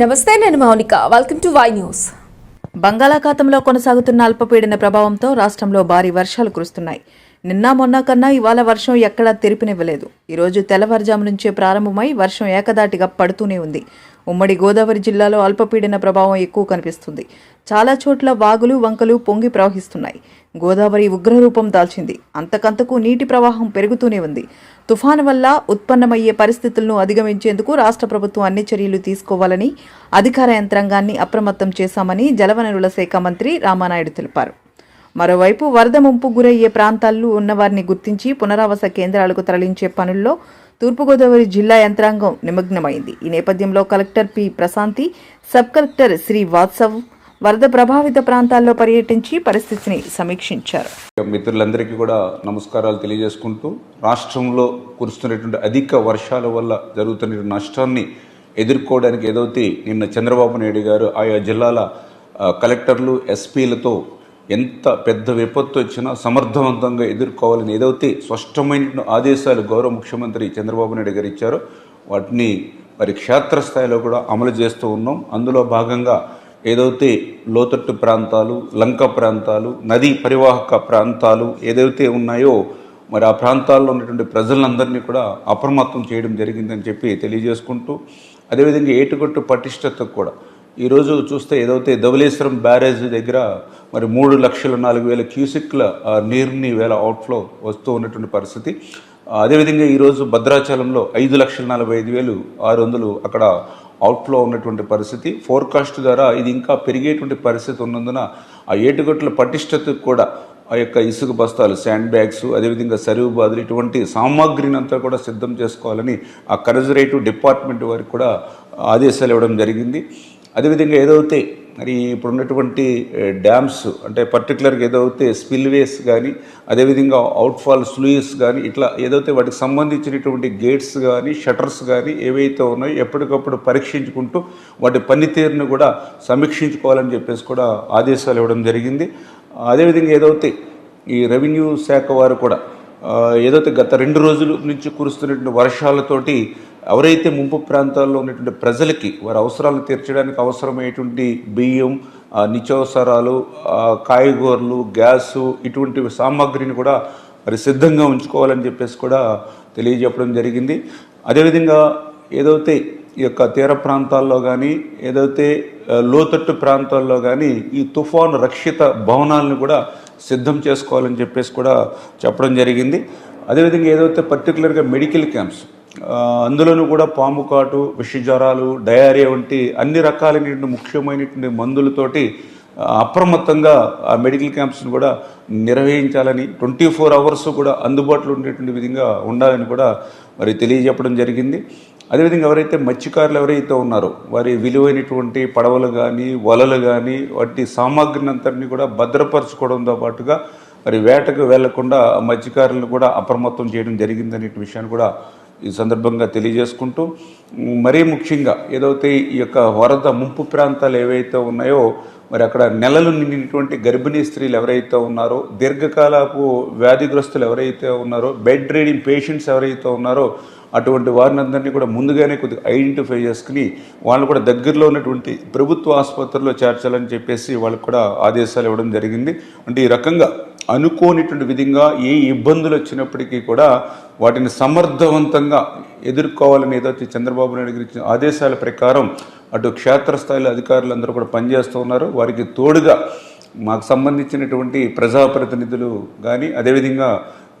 నమస్తే నేను Mounika. Welcome to Y news బంగాళాఖాతంలో కొనసాగుతున్న అల్పపీడన ప్రభావంతో రాష్ట్రంలో భారీ వర్షాలు కురుస్తున్నాయి. నిన్న మొన్న కన్నా ఇవాళ వర్షం ఎక్కడా తెరిపినివ్వలేదు. ఈరోజు తెల్లవారుజాము నుంచే ప్రారంభమై వర్షం ఏకదాటిగా పడుతూనే ఉంది. ఉమ్మడి గోదావరి జిల్లాలో అల్పపీడన ప్రభావం ఎక్కువ కనిపిస్తుంది. చాలా చోట్ల వాగులు వంకలు పొంగి ప్రవహిస్తున్నాయి. గోదావరి ఉగ్రరూపం దాల్చింది. అంతకంతకు నీటి ప్రవాహం పెరుగుతూనే ఉంది. తుఫాను వల్ల ఉత్పన్నమయ్యే పరిస్థితులను అధిగమించేందుకు రాష్ట్ర ప్రభుత్వం అన్ని చర్యలు తీసుకోవాలని అధికార యంత్రాంగాన్ని అప్రమత్తం చేశామని జలవనరుల శాఖ మంత్రి రామానాయుడు తెలిపారు. మరోవైపు వరద ముంపు గురయ్యే ప్రాంతాల్లో ఉన్నవారిని గుర్తించి పునరావాస కేంద్రాలకు తరలించే పనుల్లో తూర్పుగోదావరి జిల్లా యంత్రాంగం నిమగ్నమైంది. ఈ నేపథ్యంలో collector P Prashanti sub collector Srivatsav వరద ప్రభావిత ప్రాంతాల్లో పర్యటించి పరిస్థితిని సమీక్షించారు. మిత్రులందరికీ కూడా నమస్కారాలు తెలియజేసుకుంటూ రాష్ట్రంలో కురుస్తున్నటువంటి అధిక వర్షాల వల్ల జరుగుతున్న నష్టాన్ని ఎదుర్కోవడానికి ఏదైతే నిన్న చంద్రబాబు నాయుడు గారు ఆయా జిల్లాల కలెక్టర్లు ఎస్పీలతో ఎంత పెద్ద విపత్తు వచ్చినా సమర్థవంతంగా ఎదుర్కోవాలని ఏదైతే స్పష్టమైన ఆదేశాలు గౌరవ ముఖ్యమంత్రి చంద్రబాబు నాయుడు గారు ఇచ్చారో వాటిని మరి క్షేత్రస్థాయిలో కూడా అమలు చేస్తూ ఉన్నాం. అందులో భాగంగా ఏదైతే లోతట్టు ప్రాంతాలు లంక ప్రాంతాలు నదీ పరివాహక ప్రాంతాలు ఏదైతే ఉన్నాయో మరి ఆ ప్రాంతాల్లో ఉన్నటువంటి ప్రజలందరినీ కూడా అప్రమత్తం చేయడం జరిగిందని చెప్పి తెలియజేసుకుంటూ అదేవిధంగా ఏటుగట్టు పటిష్టతకు కూడా. ఈరోజు చూస్తే ఏదైతే ధవలేశ్వరం బ్యారేజ్ దగ్గర మరి మూడు లక్షల నాలుగు వేల క్యూసిక్ల నీరుని వేల అవుట్ఫ్లో వస్తూ ఉన్నటువంటి పరిస్థితి. అదేవిధంగా ఈరోజు భద్రాచలంలో ఐదు లక్షల నలభై ఐదు వేలు ఆరు వందలు అక్కడ అవుట్ఫ్లో ఉన్నటువంటి పరిస్థితి. ఫోర్కాస్ట్ ద్వారా ఇది ఇంకా పెరిగేటువంటి పరిస్థితి ఉన్నందున ఆ ఏటుగట్ల పటిష్టతకు కూడా ఆ యొక్క ఇసుక బస్తాలు శాండ్ బ్యాగ్స్ అదేవిధంగా సరువు బాదులు ఇటువంటి సామాగ్రిని అంతా కూడా సిద్ధం చేసుకోవాలని ఆ కన్జర్వేటివ్ డిపార్ట్మెంట్ వారికి కూడా ఆదేశాలు ఇవ్వడం జరిగింది. అదేవిధంగా ఏదైతే మరి ఇప్పుడు ఉన్నటువంటి డ్యామ్స్ అంటే పర్టికులర్గా ఏదైతే స్పిల్వేస్ కానీ అదేవిధంగా అవుట్ఫాల్ స్లూయిస్ కానీ ఇట్లా ఏదైతే వాటికి సంబంధించినటువంటి గేట్స్ కానీ షటర్స్ కానీ ఏవైతే ఉన్నాయో ఎప్పటికప్పుడు పరీక్షించుకుంటూ వాటి పనితీరును కూడా సమీక్షించుకోవాలని చెప్పేసి కూడా ఆదేశాలు ఇవ్వడం జరిగింది. అదేవిధంగా ఏదైతే ఈ రెవెన్యూ శాఖ వారు కూడా ఏదైతే గత రెండు రోజుల నుంచి కురుస్తున్నటువంటి వర్షాలతోటి ఎవరైతే ముంపు ప్రాంతాల్లో ఉన్నటువంటి ప్రజలకి వారి అవసరాలు తీర్చడానికి అవసరమైనటువంటి బియ్యం నిత్యావసరాలు కాయగూరలు గ్యాసు ఇటువంటి సామాగ్రిని కూడా మరి సిద్ధంగా ఉంచుకోవాలని చెప్పేసి కూడా తెలియజెప్పడం జరిగింది. అదేవిధంగా ఏదైతే ఈ యొక్క తీర ప్రాంతాల్లో కానీ ఏదైతే లోతట్టు ప్రాంతాల్లో కానీ ఈ తుఫాను రక్షిత భవనాలను కూడా సిద్ధం చేసుకోవాలని చెప్పేసి కూడా చెప్పడం జరిగింది. అదేవిధంగా ఏదైతే పర్టికులర్గా మెడికల్ క్యాంప్స్ అందులోనూ కూడా పాము కాటు విషజ్వరాలు డయారియా వంటి అన్ని రకాలైనటువంటి ముఖ్యమైనటువంటి మందులతోటి అప్రమత్తంగా ఆ మెడికల్ క్యాంప్స్ని కూడా నిర్వహించాలని ట్వంటీ ఫోర్ అవర్స్ కూడా అందుబాటులో ఉండేటువంటి విధంగా ఉండాలని కూడా మరి తెలియజెప్పడం జరిగింది. అదేవిధంగా ఎవరైతే మత్స్యకారులు ఎవరైతే ఉన్నారో వారి విలువైనటువంటి పడవలు కానీ వలలు కానీ వాటి సామాగ్రిని అంతటిని కూడా భద్రపరచుకోవడంతో పాటుగా మరి వేటకు వెళ్ళకుండా మత్స్యకారులను కూడా అప్రమత్తం చేయడం జరిగిందనే విషయాన్ని కూడా ఈ సందర్భంగా తెలియజేసుకుంటూ మరీ ముఖ్యంగా ఏదైతే ఈ యొక్క వరద ముంపు ప్రాంతాలు ఏవైతే ఉన్నాయో మరి అక్కడ నెలలు నిండినటువంటి గర్భిణీ స్త్రీలు ఎవరైతే ఉన్నారో దీర్ఘకాలపు వ్యాధిగ్రస్తులు ఎవరైతే ఉన్నారో బెడ్ రీడింగ్ పేషెంట్స్ ఎవరైతే ఉన్నారో అటువంటి వారిని అందరినీ కూడా ముందుగానే కొద్దిగా ఐడెంటిఫై చేసుకుని వాళ్ళు కూడా దగ్గరలో ఉన్నటువంటి ప్రభుత్వ ఆసుపత్రుల్లో చేర్చాలని చెప్పేసి వాళ్ళకు కూడా ఆదేశాలు ఇవ్వడం జరిగింది. అంటే ఈ రకంగా అనుకోనిటువంటి విధంగా ఏ ఇబ్బందులు వచ్చినప్పటికీ కూడా వాటిని సమర్థవంతంగా ఎదుర్కోవాలని ఏదైతే చంద్రబాబు నాయుడు గారి ఇచ్చిన ఆదేశాల ప్రకారం అటు క్షేత్రస్థాయిలో అధికారులందరూ కూడా పనిచేస్తూ ఉన్నారు. వారికి తోడుగా మాకు సంబంధించినటువంటి ప్రజాప్రతినిధులు కానీ అదేవిధంగా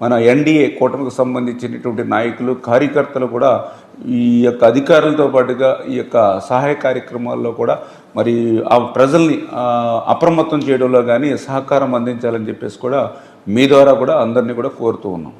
మన ఎన్డీఏ కూటమికి సంబంధించినటువంటి నాయకులు కార్యకర్తలు కూడా ఈ యొక్క అధికారులతో పాటుగా ఈ యొక్క సహాయ కార్యక్రమాల్లో కూడా మరి ఆ ప్రజల్ని అప్రమత్తం చేయడంలో కానీ సహకారం అందించాలని చెప్పేసి కూడా మీ ద్వారా కూడా అందరినీ కూడా కోరుతూ ఉన్నాం.